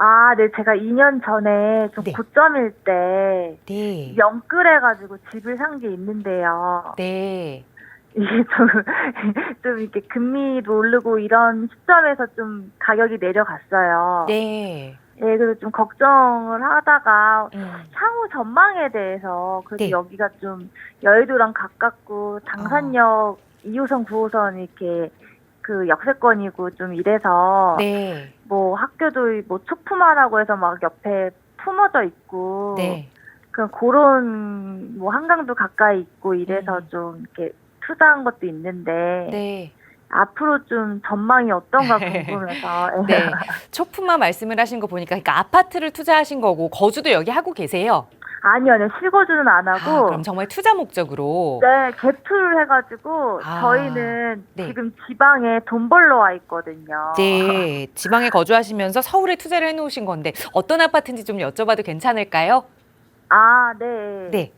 아, 네, 제가 2년 전에 좀 네. 고점일 때 네. 영끌해가지고 집을 산 게 있는데요. 네. 이게 좀, 좀 이렇게 금리도 오르고 이런 시점에서 좀 가격이 내려갔어요. 네. 예, 그래서 좀 걱정을 하다가 음. 향후 전망에 대해서 그래도 네. 여기가 좀 여의도랑 가깝고 당산역 2호선, 9호선 이렇게 그 역세권이고 좀 이래서 네. 뭐 학교도 뭐 초품화라고 해서 막 옆에 품어져 있고 네. 그 그런 뭐 한강도 가까이 있고 이래서 음. 좀 이렇게 투자한 것도 있는데 네. 앞으로 좀 전망이 어떤가 궁금해서 네. 초품화 말씀을 하신 거 보니까 그러니까 아파트를 투자하신 거고 거주도 여기 하고 계세요. 아니요, 아니요 실거주는 안 아, 하고 그럼 정말 투자 목적으로. 네 갭투를 해가지고 아, 저희는 네. 지금 지방에 돈 벌러 와 있거든요. 네, 지방에 거주하시면서 서울에 투자를 해놓으신 건데 어떤 아파트인지 좀 여쭤봐도 괜찮을까요? 아, 네. 네,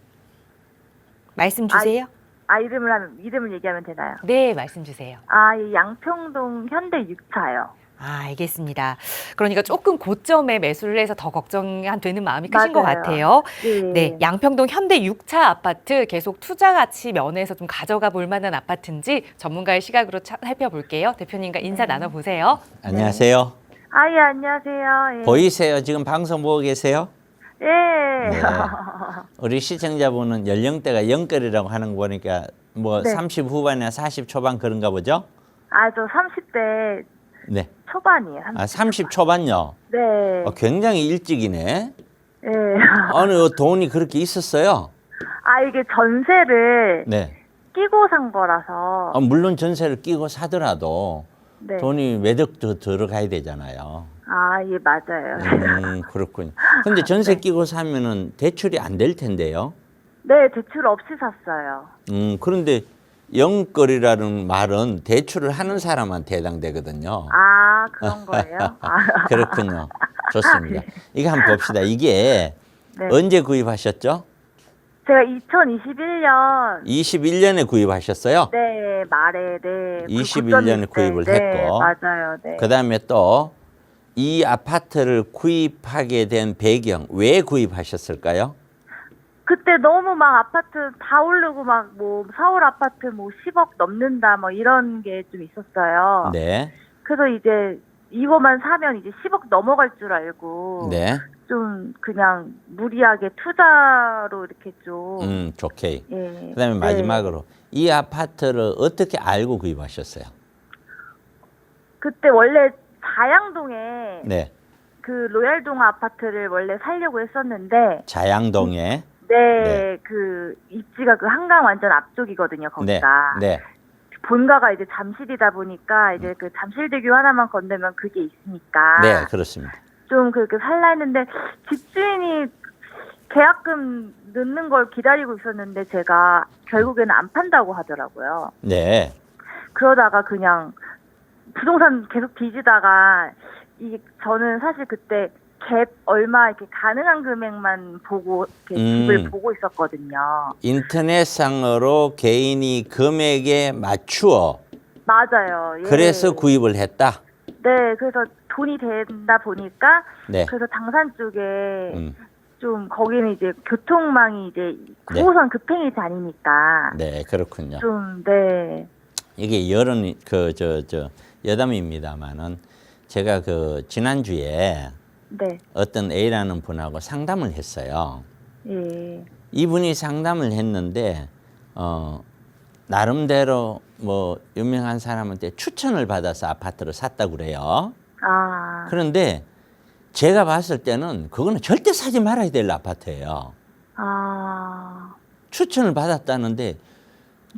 말씀 주세요. 아 이름을 하면 이름을 얘기하면 되나요? 네, 말씀 주세요. 아, 이 양평동 현대 6차요. 아, 알겠습니다. 그러니까 조금 고점에 매수를 해서 더 걱정이 되는 마음이 크신 것 맞아요. 같아요. 네. 네, 양평동 현대 6차 아파트 계속 투자 가치 면에서 좀 가져가 볼 만한 아파트인지 전문가의 시각으로 차- 살펴볼게요. 대표님과 인사 네. 나눠보세요. 안녕하세요. 아, 예, 안녕하세요. 예. 보이세요? 지금 방송 보고 계세요? 예. 네. 우리 시청자분은 연령대가 영끌이라고 하는 거 보니까 뭐 네. 30 후반이나 40 초반 그런가 보죠? 아, 저 30대 네. 초반이에요. 아, 30 초반요. 네. 어, 굉장히 일찍이네. 예. 어느 돈이 그렇게 있었어요? 아, 이게 전세를 네. 끼고 산 거라서. 어, 물론 전세를 끼고 사더라도 네. 돈이 매덕 더 들어가야 되잖아요. 아, 예, 맞아요. 음, 그렇군요. 근데 전세 끼고 사면은 대출이 안 될 텐데요. 네, 대출 없이 샀어요. 음, 그런데 영끌이라는 말은 대출을 하는 사람한테 해당되거든요. 아, 그런 거예요? 아, 그렇군요. 좋습니다. 이거 한번 봅시다. 이게 네. 언제 구입하셨죠? 제가 2021년 21년에 구입하셨어요. 네, 말에 네. 21 년에 그 고점일 구입을 때, 네, 했고. 맞아요. 네. 그 다음에 또 이 아파트를 구입하게 된 배경, 왜 구입하셨을까요? 그때 너무 막 아파트 다 오르고 막 뭐 서울 아파트 뭐 10억 넘는다 뭐 이런 게 좀 있었어요. 네. 그래서 이제 이거만 사면 이제 10억 넘어갈 줄 알고 네. 좀 그냥 무리하게 투자로 이렇게 좀 음, 좋게. 예. 그 다음에 네. 마지막으로 이 아파트를 어떻게 알고 구입하셨어요? 그때 원래 자양동에 네. 그 로얄동 아파트를 원래 살려고 했었는데 자양동에. 네, 네. 그 입지가 그 한강 완전 앞쪽이거든요. 네. 거기가 네. 본가가 이제 잠실이다 보니까 이제 그 잠실대교 하나만 건너면 그게 있으니까 네, 그렇습니다. 좀 그렇게 살라 했는데 집주인이 계약금 넣는 걸 기다리고 있었는데 제가 결국에는 안 판다고 하더라고요. 네. 그러다가 그냥 부동산 계속 뒤지다가 이 저는 사실 그때 갭 얼마 이렇게 가능한 금액만 보고 이렇게 음. 집을 보고 있었거든요. 인터넷상으로 개인이 금액에 맞추어 맞아요. 예. 그래서 구입을 했다. 네, 그래서 돈이 된다 보니까 네. 그래서 당산 쪽에 음, 좀 거기는 이제 교통망이 이제 네. 9호선 급행이 다니니까 네, 그렇군요. 좀 네. 이게 여론 그저 저 여담입니다만은 제가 그 지난주에 네. 어떤 A라는 분하고 상담을 했어요. 예. 이분이 상담을 했는데 어 나름대로 뭐 유명한 사람한테 추천을 받아서 아파트를 샀다고 그래요. 아. 그런데 제가 봤을 때는 그거는 절대 사지 말아야 될 아파트예요. 아. 추천을 받았다는데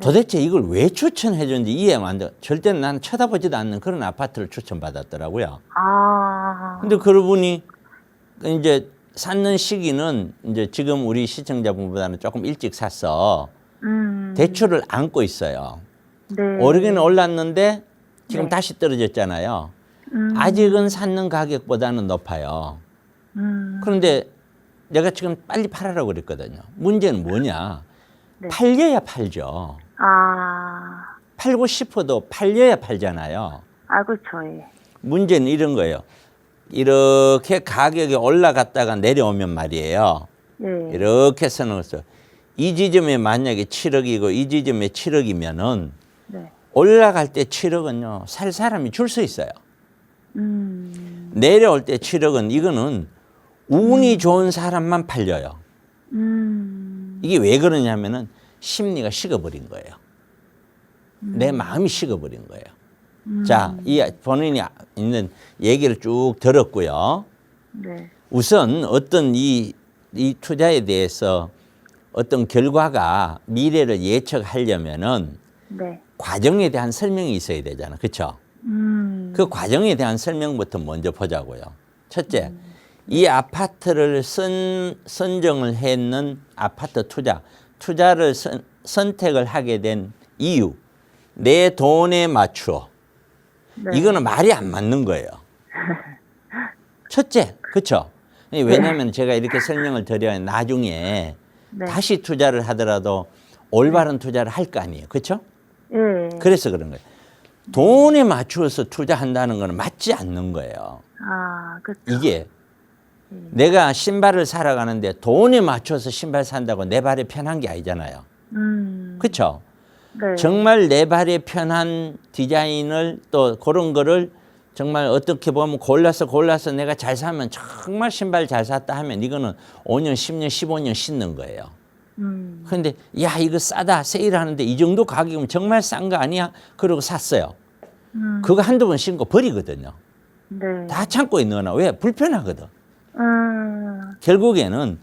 도대체 이걸 왜 추천해 줬는지 이해가 안 돼. 절대 나는 쳐다보지도 않는 그런 아파트를 추천받았더라고요. 아. 근데 그분이 이제 샀는 시기는 이제 지금 우리 시청자분보다는 조금 일찍 샀어. 음. 대출을 안고 있어요. 네. 오르기는 올랐는데 지금 네. 다시 떨어졌잖아요. 음. 아직은 샀는 가격보다는 높아요. 음. 그런데 내가 지금 빨리 팔아라고 그랬거든요. 문제는 뭐냐? 네. 팔려야 팔죠. 아. 팔고 싶어도 팔려야 팔잖아요. 아, 그렇죠. 예. 문제는 이런 거예요. 이렇게 가격이 올라갔다가 내려오면 말이에요. 예. 이렇게 써놓았어. 이 지점에 만약에 7억이고 이 지점에 7억이면은 네. 올라갈 때 7억은요 살 사람이 줄 수 있어요. 음. 내려올 때 7억은 이거는 운이 좋은 사람만 팔려요. 음. 이게 왜 그러냐면은 심리가 식어버린 거예요. 내 마음이 식어버린 거예요. 자, 이 본인이 있는 얘기를 쭉 들었고요. 네. 우선 어떤 이, 이 투자에 대해서 어떤 결과가 미래를 예측하려면은 네. 과정에 대한 설명이 있어야 되잖아. 그렇죠? 음. 그 과정에 대한 설명부터 먼저 보자고요. 첫째, 이 아파트를 선, 선정을 했는 아파트 투자, 투자를 선, 선택을 하게 된 이유, 내 돈에 맞추어. 네. 이거는 말이 안 맞는 거예요. 첫째, 그렇죠? 왜냐하면 제가 이렇게 설명을 드려야 나중에 네. 다시 투자를 하더라도 올바른 투자를 할 거 아니에요. 그렇죠? 예. 그래서 그런 거예요. 돈에 맞추어서 투자한다는 거는 맞지 않는 거예요. 아, 그렇죠. 이게 내가 신발을 사러 가는데 돈에 맞춰서 신발 산다고 내 발에 편한 게 아니잖아요. 음. 그렇죠? 네. 정말 내 발에 편한 디자인을 또 그런 거를 정말 어떻게 보면 골라서 골라서 내가 잘 사면 정말 신발 잘 샀다 하면 이거는 5년, 10년, 15년 신는 거예요. 음. 그런데 야 이거 싸다 세일하는데 이 정도 가격이면 정말 싼 거 아니야? 그러고 샀어요. 음. 그거 한두 번 신고 버리거든요. 네. 다 참고 있는 거나 왜 불편하거든. 음. 결국에는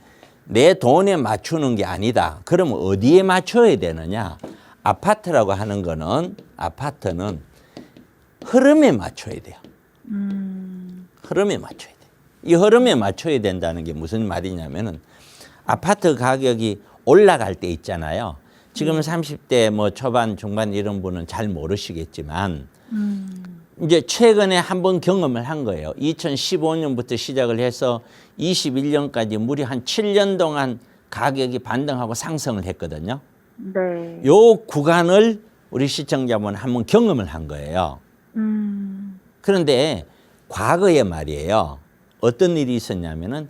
내 돈에 맞추는 게 아니다. 그러면 어디에 맞춰야 되느냐? 아파트라고 하는 거는 아파트는 흐름에 맞춰야 돼요. 음. 흐름에 맞춰야 돼. 이 흐름에 맞춰야 된다는 게 무슨 말이냐면은 아파트 가격이 올라갈 때 있잖아요. 지금 30대 뭐 초반 중반 이런 분은 잘 모르시겠지만 음. 이제 최근에 한 번 경험을 한 거예요. 2015년부터 시작을 해서 21년까지 무려 한 7년 동안 가격이 반등하고 상승을 했거든요. 네. 요 구간을 우리 시청자분 한번 경험을 한 거예요. 음. 그런데 과거에 말이에요. 어떤 일이 있었냐면은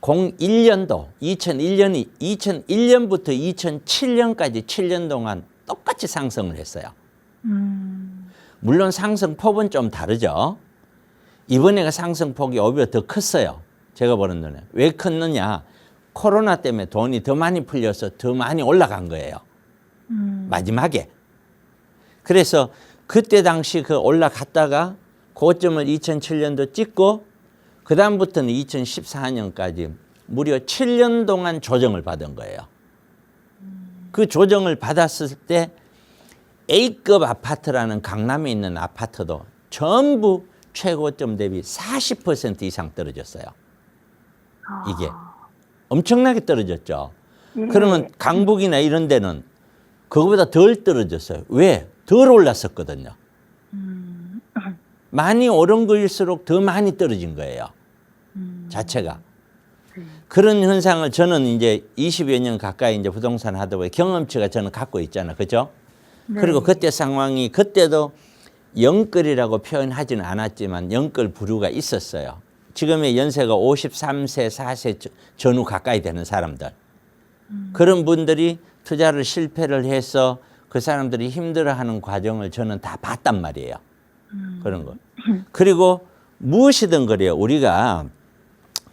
01년도 2001년이 2001년부터 2007년까지 7년 동안 똑같이 상승을 했어요. 음. 물론 상승폭은 좀 다르죠. 이번에가 상승폭이 오히려 더 컸어요. 제가 보는 눈에. 왜 컸느냐? 코로나 때문에 돈이 더 많이 풀려서 더 많이 올라간 거예요. 음. 마지막에. 그래서 그때 당시 그 올라갔다가 고점을 2007년도 찍고 그 다음부터는 2014년까지 무려 7년 동안 조정을 받은 거예요. 그 조정을 받았을 때 A급 아파트라는 강남에 있는 아파트도 전부 최고점 대비 40% 이상 떨어졌어요. 이게 엄청나게 떨어졌죠. 예. 그러면 강북이나 이런 데는 그거보다 덜 떨어졌어요. 왜? 덜 올랐었거든요. 음. 많이 오른 거일수록 더 많이 떨어진 거예요. 음. 자체가. 네. 그런 현상을 저는 이제 20여 년 가까이 이제 부동산 하다 보니 경험치가 저는 갖고 있잖아요. 그죠? 네. 그리고 그때 상황이 그때도 영끌이라고 표현하지는 않았지만 영끌 부류가 있었어요. 지금의 연세가 53세, 4세 저- 전후 가까이 되는 사람들. 그런 분들이 투자를 실패를 해서 그 사람들이 힘들어하는 과정을 저는 다 봤단 말이에요. 그런 거. 그리고 무엇이든 그래요. 우리가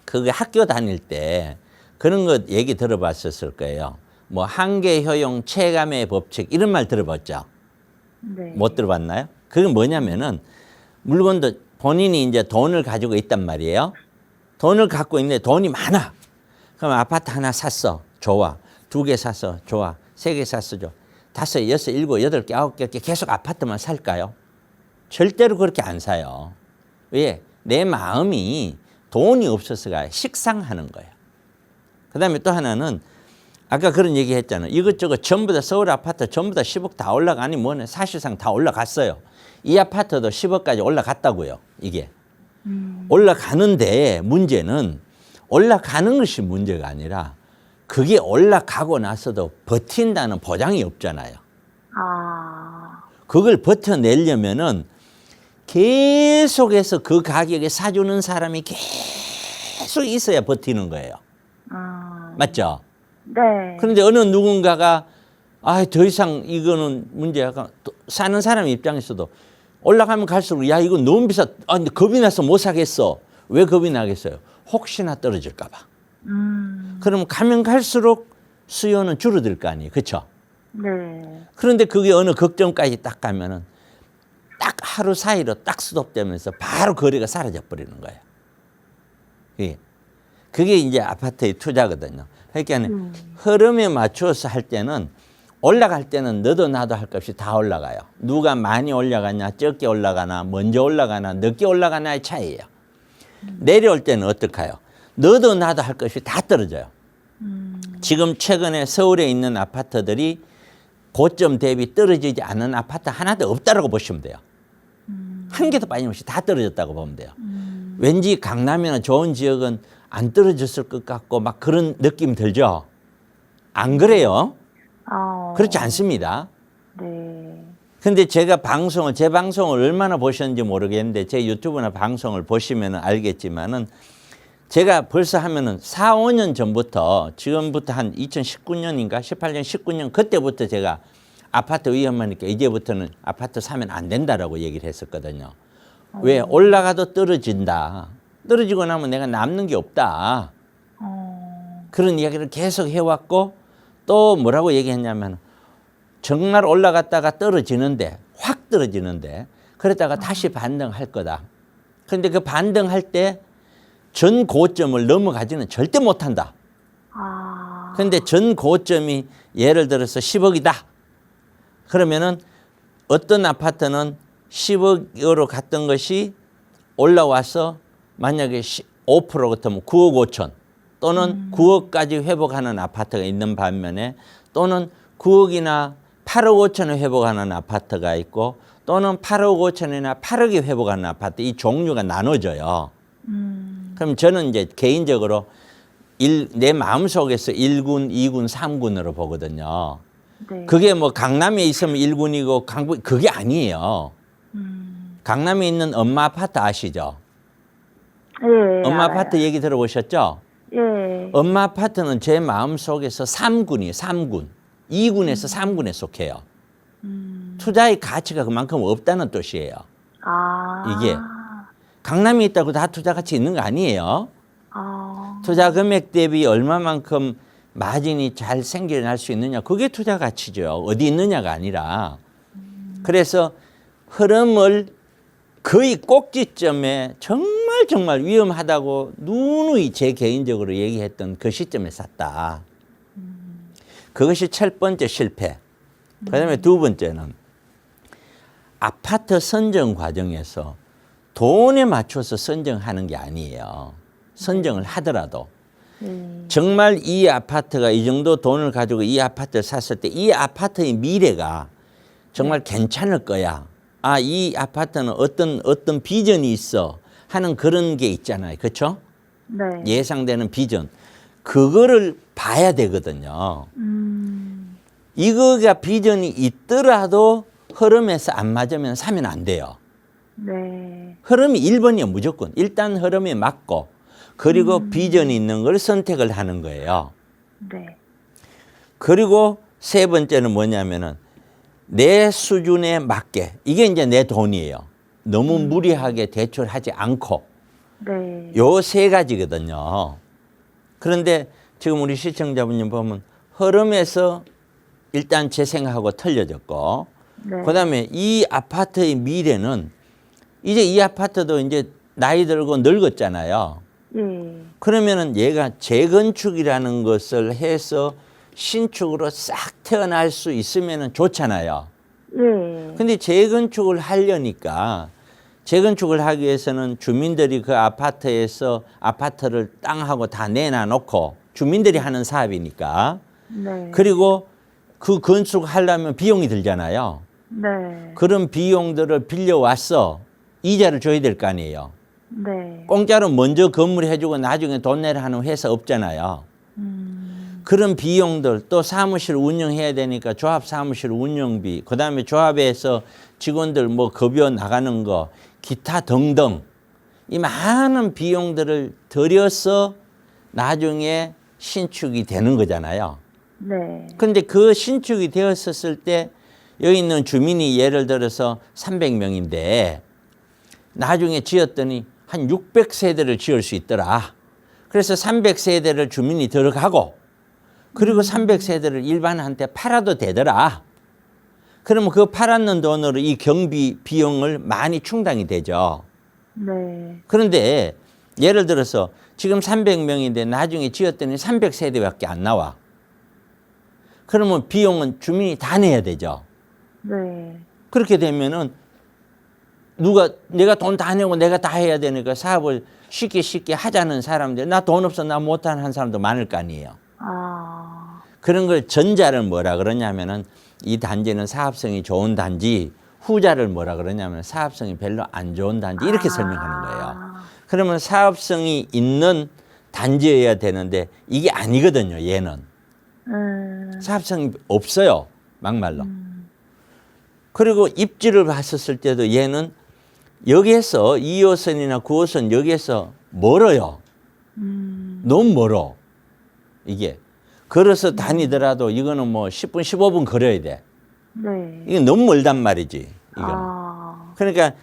그 학교 다닐 때 그런 거 얘기 들어봤었을 거예요. 뭐 한계 효용 체감의 법칙 이런 말 들어봤죠. 네. 못 들어봤나요? 그게 뭐냐면은 물건도 본인이 이제 돈을 가지고 있단 말이에요. 돈을 갖고 있는데 돈이 많아. 그럼 아파트 하나 샀어. 좋아. 두 개 샀어. 좋아. 세 개 샀어. 좋아. 다섯, 여섯, 일곱, 여덟 개, 아홉 개 이렇게 계속 아파트만 살까요? 절대로 그렇게 안 사요. 왜? 내 마음이 돈이 없어서가 식상하는 거예요. 그 다음에 또 하나는 아까 그런 얘기 했잖아요. 이것저것 전부 다 서울 아파트 전부 다 10억 다 올라가니 뭐네. 사실상 다 올라갔어요. 이 아파트도 10억까지 올라갔다고요. 이게. 음. 올라가는데 문제는 올라가는 것이 문제가 아니라 그게 올라가고 나서도 버틴다는 보장이 없잖아요. 아. 그걸 버텨내려면은 계속해서 그 가격에 사주는 사람이 계속 있어야 버티는 거예요. 음, 맞죠? 네. 그런데 어느 누군가가 아, 더 이상 이거는 문제가 또 사는 사람 입장에서도 올라가면 갈수록 야, 이거 너무 비싸. 아, 근데 겁이 나서 못 사겠어. 왜 겁이 나겠어요? 혹시나 떨어질까 봐. 음, 그러면 가면 갈수록 수요는 줄어들 거 아니에요. 그렇죠? 네. 그런데 그게 어느 극점까지 딱 가면은 딱 하루 사이로 딱 스톱되면서 바로 거래가 사라져 버리는 거예요. 예. 그게 이제 아파트의 투자거든요. 그러니까 는 흐름에 맞추어서 할 때는 올라갈 때는 너도 나도 할 것 없이 다 올라가요. 누가 많이 올라가냐, 적게 올라가나, 먼저 올라가나, 늦게 올라가나의 차이예요. 내려올 때는 어떡해요? 너도 나도 할것 없이 다 떨어져요. 지금 최근에 서울에 있는 아파트들이 고점 대비 떨어지지 않은 아파트 하나도 없다라고 보시면 돼요. 한 개도 빠짐없이 다 떨어졌다고 보면 돼요. 왠지 강남이나 좋은 지역은 안 떨어졌을 것 같고 막 그런 느낌 들죠. 안 그래요? 어, 그렇지 않습니다. 네. 근데 제가 방송을 제 방송을 얼마나 보셨는지 모르겠는데 제 유튜브나 방송을 보시면 알겠지만은 제가 벌써 하면은 4, 5년 전부터 지금부터 한 2019년인가 18년, 19년 그때부터 제가 아파트 위험하니까 이제부터는 아파트 사면 안 된다라고 얘기를 했었거든요. 왜 올라가도 떨어진다. 떨어지고 나면 내가 남는 게 없다. 어, 그런 이야기를 계속 해왔고 또 뭐라고 얘기했냐면 정말 올라갔다가 떨어지는데 확 떨어지는데 그랬다가 다시 반등할 거다. 그런데 그 반등할 때 전 고점을 넘어가지는 절대 못한다. 아, 그런데 전 고점이 예를 들어서 10억이다. 그러면은 어떤 아파트는 10억으로 갔던 것이 올라와서 만약에 5% 같으면 9억 5천 또는 9억까지 회복하는 아파트가 있는 반면에 또는 9억이나 8억 5천에 회복하는 아파트가 있고 또는 8억 5천이나 8억에 회복하는 아파트 이 종류가 나눠져요. 음, 그럼 저는 이제 개인적으로 일, 내 마음속에서 1군, 2군, 3군으로 보거든요. 네. 그게 뭐 강남에 있으면 1군이고 강북 그게 아니에요. 음, 강남에 있는 엄마 아파트 아시죠? 예. 엄마 알아요. 아파트 얘기 들어보셨죠? 예. 엄마 아파트는 제 마음속에서 3군이에요. 3군. 2군에서 3군에 속해요. 음, 투자의 가치가 그만큼 없다는 뜻이에요. 아, 이게. 강남에 있다고 다 투자 가치 있는 거 아니에요. 아, 투자 금액 대비 얼마만큼 마진이 잘 생겨날 수 있느냐 그게 투자 가치죠 어디 있느냐가 아니라 그래서 흐름을 거의 꼭지점에 정말 정말 위험하다고 누누이 제 개인적으로 얘기했던 그 시점에 샀다. 그것이 첫 번째 실패. 그 다음에 두 번째는 아파트 선정 과정에서 돈에 맞춰서 선정하는 게 아니에요. 선정을 하더라도. 예. 정말 이 아파트가 이 정도 돈을 가지고 이 아파트를 샀을 때 이 아파트의 미래가 정말 괜찮을 거야. 아, 이 아파트는 어떤 어떤 비전이 있어 하는 그런 게 있잖아요. 그렇죠? 네. 예상되는 비전. 그거를 봐야 되거든요. 음, 이거가 비전이 있더라도 흐름에서 안 맞으면 사면 안 돼요. 네. 흐름이 1번이에요, 무조건. 일단 흐름에 맞고 그리고 비전이 있는 걸 선택을 하는 거예요. 네. 그리고 세 번째는 뭐냐면은 내 수준에 맞게 이게 이제 내 돈이에요. 너무 무리하게 대출하지 않고 네. 요 세 가지거든요. 그런데 지금 우리 시청자분님 보면 흐름에서 일단 재생하고 틀려졌고 네. 그다음에 이 아파트의 미래는 이제 이 아파트도 이제 나이 들고 늙었잖아요. 예. 그러면은 얘가 재건축이라는 것을 해서 신축으로 싹 태어날 수 있으면은 좋잖아요. 예. 근데 재건축을 하려니까 재건축을 하기 위해서는 주민들이 그 아파트에서 아파트를 땅하고 다 내놔 놓고 주민들이 하는 사업이니까 네. 그리고 그 건축 하려면 비용이 들잖아요. 네. 그런 비용들을 빌려와서 이자를 줘야 될 거 아니에요. 네. 공짜로 먼저 건물 해주고 나중에 돈 내라 하는 회사 없잖아요. 음, 그런 비용들 또 사무실 운영해야 되니까 조합 사무실 운영비 그다음에 조합에서 직원들 뭐 급여 나가는 거 기타 등등 이 많은 비용들을 들여서 나중에 신축이 되는 거잖아요. 네. 근데 그 신축이 되었었을 때 여기 있는 주민이 예를 들어서 300명인데 나중에 지었더니 한 600세대를 지을 수 있더라. 그래서 300세대를 주민이 들어가고 그리고 300세대를 일반한테 팔아도 되더라. 그러면 그 팔았는 돈으로 이 경비 비용을 많이 충당이 되죠. 네. 그런데 예를 들어서 지금 300명인데 나중에 지었더니 300세대밖에 안 나와. 그러면 비용은 주민이 다 내야 되죠. 네. 그렇게 되면은 누가 내가 돈 다 내고 내가 다 해야 되니까 사업을 쉽게 쉽게 하자는 사람들 나 돈 없어 나 못하는 한 사람도 많을 거 아니에요. 아. 그런 걸 전자를 뭐라 그러냐면은 이 단지는 사업성이 좋은 단지 후자를 뭐라 그러냐면 사업성이 별로 안 좋은 단지 이렇게 설명하는 거예요. 아. 그러면 사업성이 있는 단지여야 되는데 이게 아니거든요. 얘는 음. 사업성이 없어요. 막말로. 그리고 입지를 봤었을 때도 얘는 여기에서 2호선이나 9호선 여기에서 멀어요. 음. 너무 멀어. 이게. 걸어서 다니더라도 이거는 뭐 10분, 15분 걸어야 돼. 네. 이게 너무 멀단 말이지. 이거는. 아. 그러니까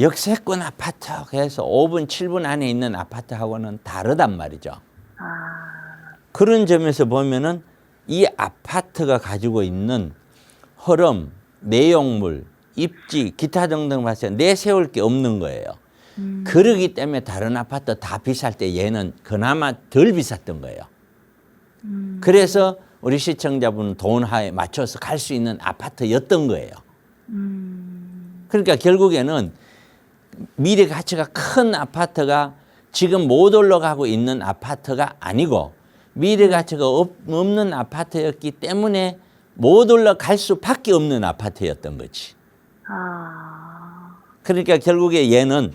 역세권 아파트 해서 5분, 7분 안에 있는 아파트하고는 다르단 말이죠. 아. 그런 점에서 보면은 이 아파트가 가지고 있는 흐름, 내용물, 입지, 기타 등등 봤을 때 내세울 게 없는 거예요. 음. 그러기 때문에 다른 아파트 다 비쌀 때 얘는 그나마 덜 비쌌던 거예요. 음. 그래서 우리 시청자분 돈 하에 맞춰서 갈 수 있는 아파트였던 거예요. 음. 그러니까 결국에는 미래 가치가 큰 아파트가 지금 못 올라가고 있는 아파트가 아니고 미래 가치가 없, 없는 아파트였기 때문에 못 올라갈 수밖에 없는 아파트였던 거지. 아. 그러니까 결국에 얘는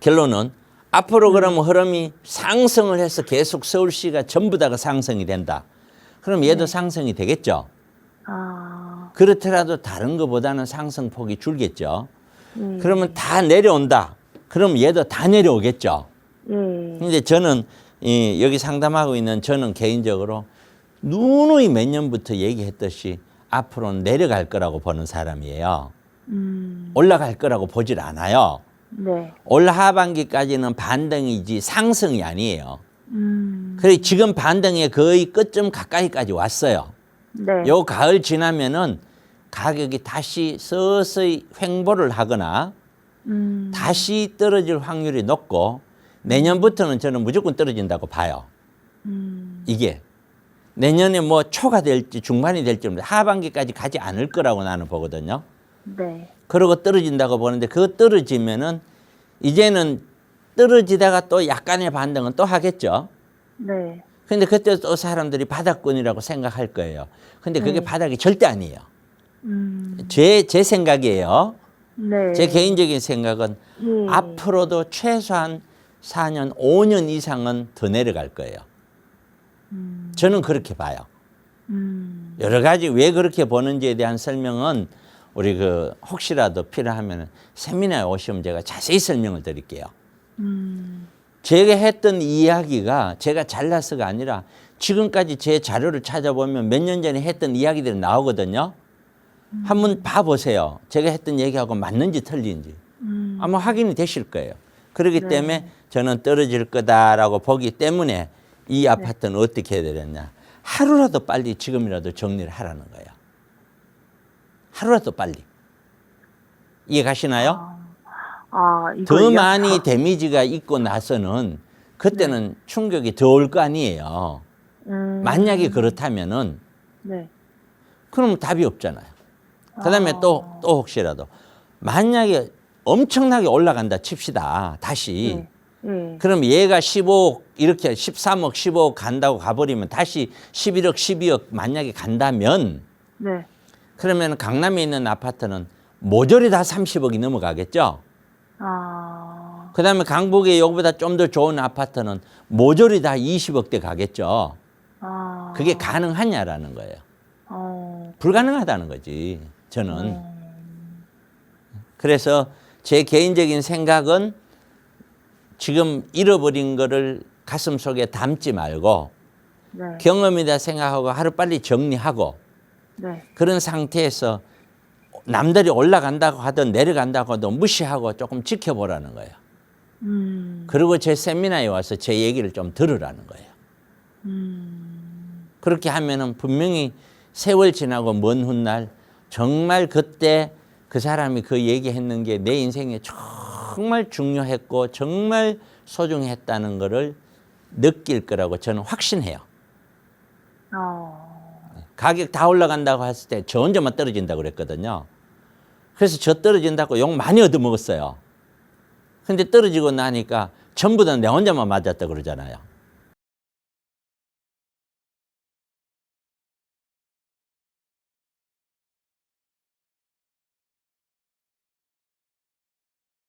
결론은 앞으로 그러면 흐름이 상승을 해서 계속 서울시가 전부 다가 상승이 된다. 그럼 얘도 상승이 되겠죠. 아. 그렇더라도 다른 것보다는 상승폭이 줄겠죠. 예. 그러면 다 내려온다. 그럼 얘도 다 내려오겠죠. 예. 근데 저는 이 여기 상담하고 있는 저는 개인적으로 누누이 몇 년부터 얘기했듯이 앞으로는 내려갈 거라고 보는 사람이에요. 음. 올라갈 거라고 보질 않아요. 네. 올 하반기까지는 반등이지 상승이 아니에요. 음. 그래 지금 반등의 거의 끝점 가까이까지 왔어요. 네. 요 가을 지나면은 가격이 다시 서서히 횡보를 하거나 음. 다시 떨어질 확률이 높고 내년부터는 저는 무조건 떨어진다고 봐요. 음. 이게 내년에 뭐 초가 될지 중반이 될지 하반기까지 가지 않을 거라고 나는 보거든요. 네. 그러고 떨어진다고 보는데 그거 떨어지면은 이제는 떨어지다가 또 약간의 반등은 또 하겠죠. 네. 근데 그때 또 사람들이 바닥권이라고 생각할 거예요. 근데 그게 네. 바닥이 절대 아니에요. 음. 제, 제 생각이에요. 네. 제 개인적인 생각은 예. 앞으로도 최소한 4년, 5년 이상은 더 내려갈 거예요. 음. 저는 그렇게 봐요. 음. 여러 가지 왜 그렇게 보는지에 대한 설명은 우리 그 혹시라도 필요하면 세미나에 오시면 제가 자세히 설명을 드릴게요. 음. 제가 했던 이야기가 제가 잘나서가 아니라 지금까지 제 자료를 찾아보면 몇 년 전에 했던 이야기들이 나오거든요. 한번 봐보세요. 제가 했던 얘기하고 맞는지 틀린지. 음. 아마 확인이 되실 거예요. 그렇기 네. 때문에 저는 떨어질 거다라고 보기 때문에 이 아파트는 어떻게 해야 되겠냐. 하루라도 빨리 지금이라도 정리를 하라는 거예요. 하루라도 빨리. 이해 가시나요? 아, 이거 더 많이 데미지가 있고 나서는 그때는 충격이 더 올 거 아니에요. 음. 만약에 그렇다면은 네. 그럼 답이 없잖아요. 그다음에 아. 또, 또 혹시라도 만약에 엄청나게 올라간다 칩시다. 다시. 네. 예. 그럼 얘가 15억 이렇게 13억, 15억 간다고 가버리면 다시 11억, 12억 만약에 간다면 네. 그러면 강남에 있는 아파트는 모조리 다 30억이 넘어가겠죠. 아. 그다음에 강북에 여기보다 좀 더 좋은 아파트는 모조리 다 20억대 가겠죠. 아. 그게 가능하냐라는 거예요. 어. 불가능하다는 거지. 저는. 음. 그래서 제 개인적인 생각은 지금 잃어버린 거를 가슴 속에 담지 말고 네. 경험이다 생각하고 하루 빨리 정리하고 네. 그런 상태에서 남들이 올라간다고 하든 내려간다고 하든 무시하고 조금 지켜보라는 거예요. 음. 그리고 제 세미나에 와서 제 얘기를 좀 들으라는 거예요. 음. 그렇게 하면은 분명히 세월 지나고 먼 훗날 정말 그때 그 사람이 그 얘기했는 게 내 인생에 정말 중요했고 정말 소중했다는 거를 느낄 거라고 저는 확신해요. 어. 가격 다 올라간다고 했을 때 저 혼자만 떨어진다고 그랬거든요. 그래서 저 떨어진다고 욕 많이 얻어먹었어요. 근데 떨어지고 나니까 전부 다 내 혼자만 맞았다 그러잖아요.